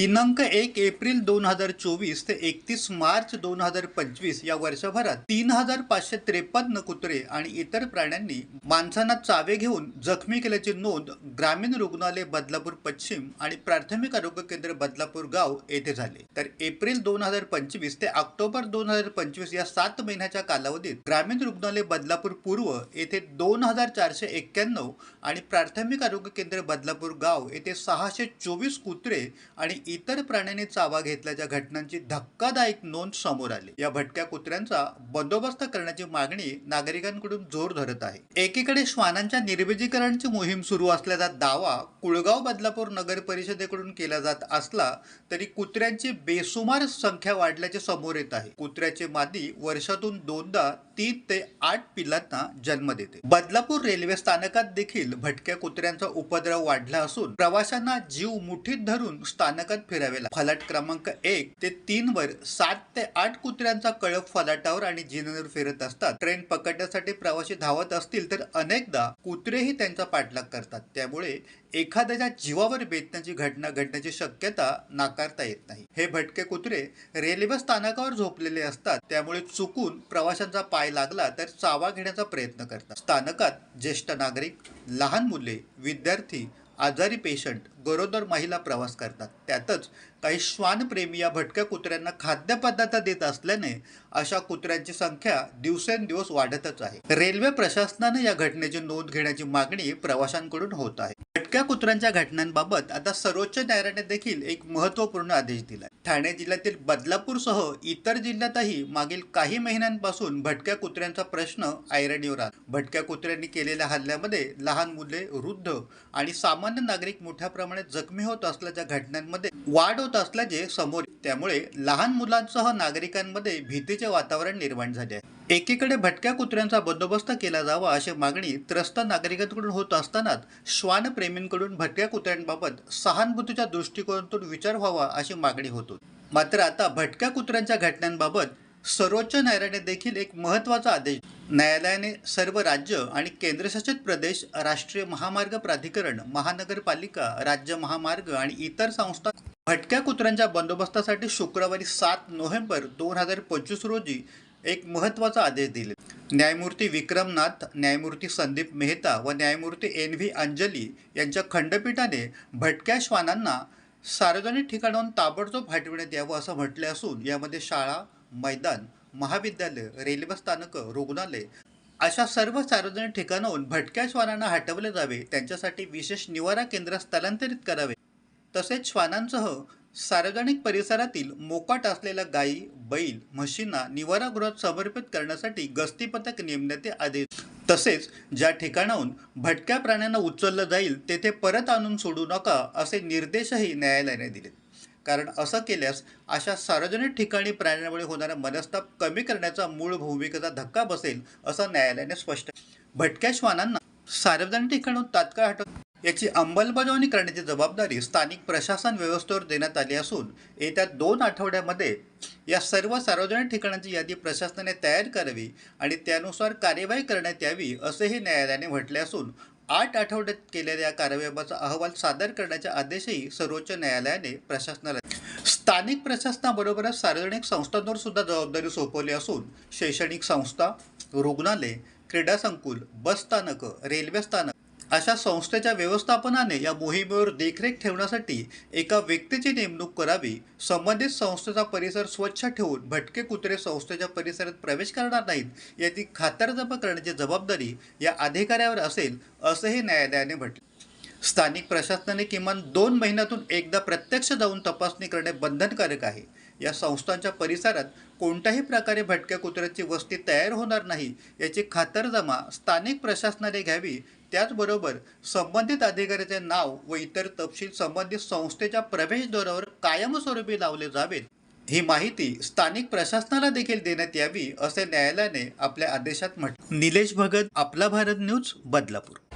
दिनांक एक एप्रिल दोन हजार चोवीस ते एकतीस मार्च दोन हजार पंचवीस या वर्षभरात तीन हजार पाचशे त्रेपन्न कुत्रे आणि इतर प्राण्यांनी माणसांना चावे घेऊन जखमी केल्याची नोंद ग्रामीण रुग्णालय बदलापूर पश्चिम आणि प्राथमिक आरोग्य केंद्र बदलापूर गाव येथे झाले. तर एप्रिल दोन हजार पंचवीस ते ऑक्टोबर दोन हजार पंचवीस या सात महिन्याच्या कालावधीत ग्रामीण रुग्णालय बदलापूर पूर्व येथे दोन हजार चारशे एक्क्याण्णव आणि प्राथमिक आरोग्य केंद्र बदलापूर गाव येथे सहाशे चोवीस कुत्रे आणि इतर प्राण्यांनी चावा घेतल्याच्या घटनांची धक्कादायक नोंद समोर आली. या भटक्या कुत्र्यांचा बंदोबस्त करण्याची मागणी नागरिकांकडून जोर धरत आहे. एकीकडे श्वानांच्या निर्बीजीकरणाची मोहीम सुरू असल्याचा दावा कुळगाव बदलापूर नगर परिषदेकडून केला जात असला तरी कुत्र्यांची बेसुमार संख्या वाढल्याचे समोर येत आहे. कुत्र्याचे मादी वर्षातून दोनदा तीन ते आठ पिल्लांना जन्म देते. बदलापूर रेल्वे स्थानकात देखील भटक्या कुत्र्यांचा उपद्रव वाढला असून प्रवाशांना जीव मुठीत धरून स्थानकात फिरावे लागते फलाट क्रमांक एक ते तीन वर सात ते आठ कुत्र्यांचा कळप फलाटावर आणि जिन्यावर फिरत असतात. ट्रेन पकडण्यासाठी प्रवासी धावत असतील तर अनेकदा कुत्रेही त्यांचा पाठलाग करतात. त्यामुळे एखाद्याच्या जीवावर बेतण्याची घटना घडण्याची शक्यता नाकारता येत नाही. हे भटके कुत्रे रेल्वे स्थानकावर झोपलेले असतात. त्यामुळे चुकून प्रवाशांचा पाय लागला तर चावा घेण्याचा प्रयत्न करतात. स्थानकात ज्येष्ठ नागरिक लहान मुले विद्यार्थी आजारी पेशंट गरोदर महिला प्रवास करतात. त्यातच काही श्वानप्रेमी या भटक्या कुत्र्यांना खाद्यपदार्थ देत असल्याने अशा कुत्र्यांची संख्या दिवसेंदिवस वाढतच आहे. रेल्वे प्रशासनाने या घटनेची नोंद घेण्याची मागणी प्रवाशांकडून होत आहे. भटक्या कुत्र्यांच्या घटनांबाबत आता सर्वोच्च न्यायालयाने देखील एक महत्त्वपूर्ण आदेश दिला ठाणे जिल्ह्यातील बदलापूरसह इतर जिल्ह्यातही मागील काही महिन्यांपासून भटक्या कुत्र्यांचा प्रश्न ऐरणीवर आला. भटक्या कुत्र्यांनी केलेल्या हल्ल्यामध्ये लहान मुले वृद्ध आणि सामान्य नागरिक मोठ्या प्रमाणात जखमी होत असल्याच्या घटनांमध्ये वाढ होत असल्याचे समोर त्यामुळे लहान मुलांसह नागरिकांमध्ये भीतीचे वातावरण निर्माण झाले आहे. एकीकडे भटक्या कुत्र्यांचा बंदोबस्त केला जावा अशी मागणी त्रस्त नागरिकांकडून होत असतानाच श्वानप्रेमींकडून भटक्या कुत्र्यांबाबत सहानुभूतीच्या दृष्टिकोनातून विचार व्हावा अशी मागणी होत. होती मात्र आता भटक्या कुत्र्यांच्या घटनांबाबत सर्वोच्च न्यायालयाने देखील एक महत्त्वाचा आदेश न्यायालयाने सर्व राज्य आणि केंद्रशासित प्रदेश राष्ट्रीय महामार्ग प्राधिकरण महानगरपालिका राज्य महामार्ग आणि इतर संस्था भटक्या कुत्र्यांच्या बंदोबस्तासाठी शुक्रवारी सात नोव्हेंबर दोन हजार पंचवीस रोजी एक महत्त्वाचा आदेश दिले. न्यायमूर्ती विक्रमनाथ न्यायमूर्ती संदीप मेहता व न्यायमूर्ती एन व्ही अंजली यांच्या खंडपीठाने भटक्या श्वानांना सार्वजनिक ठिकाणाहून ताबडतोब हटविण्यात यावं असं म्हटले असून यामध्ये शाळा मैदान महाविद्यालय रेल्वे स्थानकं रुग्णालय अशा सर्व सार्वजनिक ठिकाणाहून भटक्या श्वानांना हटवले जावे त्यांच्यासाठी विशेष निवारा केंद्र स्थलांतरित करावे. तसेच श्वानांसह सार्वजनिक परिसरातील मोकाट असलेल्या गायी बैल म्हशींना निवारागृहात समर्पित करण्यासाठी गस्ती पथक नेमण्याचे आदेश. तसेच ज्या ठिकाणाहून भटक्या प्राण्यांना उचललं जाईल तेथे परत आणून सोडू नका असे निर्देशही न्यायालयाने दिले कारण असं केल्यास अशा सार्वजनिक ठिकाणी प्राण्यांमुळे होणारा मनस्ताप कमी करण्याचा मूळ भूमिकेचा धक्का बसेल असं न्यायालयाने स्पष्ट भटक्या श्वानांना सार्वजनिक ठिकाणून तात्काळ हटव याची अंमलबजावणी करण्याची जबाबदारी स्थानिक प्रशासन व्यवस्थेवर देण्यात आली असून येत्या दोन आठवड्यामध्ये या सर्व सार्वजनिक ठिकाणांची यादी प्रशासनाने तयार करावी आणि त्यानुसार कार्यवाही करण्यात यावी असेही न्यायालयाने म्हटले असून आठ आठवड्यात केलेल्या या कारवाईबाबतचा अहवाल सादर करण्याचे आदेशही सर्वोच्च न्यायालयाने प्रशासनाला स्थानिक प्रशासनाबरोबरच सार्वजनिक संस्थांवर सुद्धा जबाबदारी सोपवली असून शैक्षणिक संस्था रुग्णालय क्रीडा संकुल बस स्थानकं रेल्वे स्थानक अशा संस्थेच्या व्यवस्थापनाने या मोहिमेवर देखरेख ठेवण्यासाठी एका व्यक्तीची नेमणूक करावी. संबंधित संस्थेचा परिसर स्वच्छ ठेवून भटके कुत्रे संस्थेच्या परिसरात प्रवेश करणार नाहीत याची खातरजमा करण्याची जबाबदारी या अधिकाऱ्यावर असेल असंही न्यायालयाने म्हटले. स्थानिक प्रशासनाने किमान दोन महिन्यातून एकदा प्रत्यक्ष जाऊन तपासणी करणे बंधनकारक आहे. या संस्थांच्या परिसरात कोणत्याही प्रकारे भटक्या कुत्र्याची वस्ती तयार होणार नाही याची खातरजमा स्थानिक प्रशासनाने घ्यावी. त्याचबरोबर संबंधित अधिकाऱ्याचे नाव व इतर तपशील संबंधित संस्थेच्या प्रवेशद्वारावर कायमस्वरूपी लावले जावेत. ही माहिती स्थानिक प्रशासनाला देखील देण्यात यावी असे न्यायालयाने आपल्या आदेशात म्हटले. निलेश भगत आपला भारत न्यूज बदलापूर.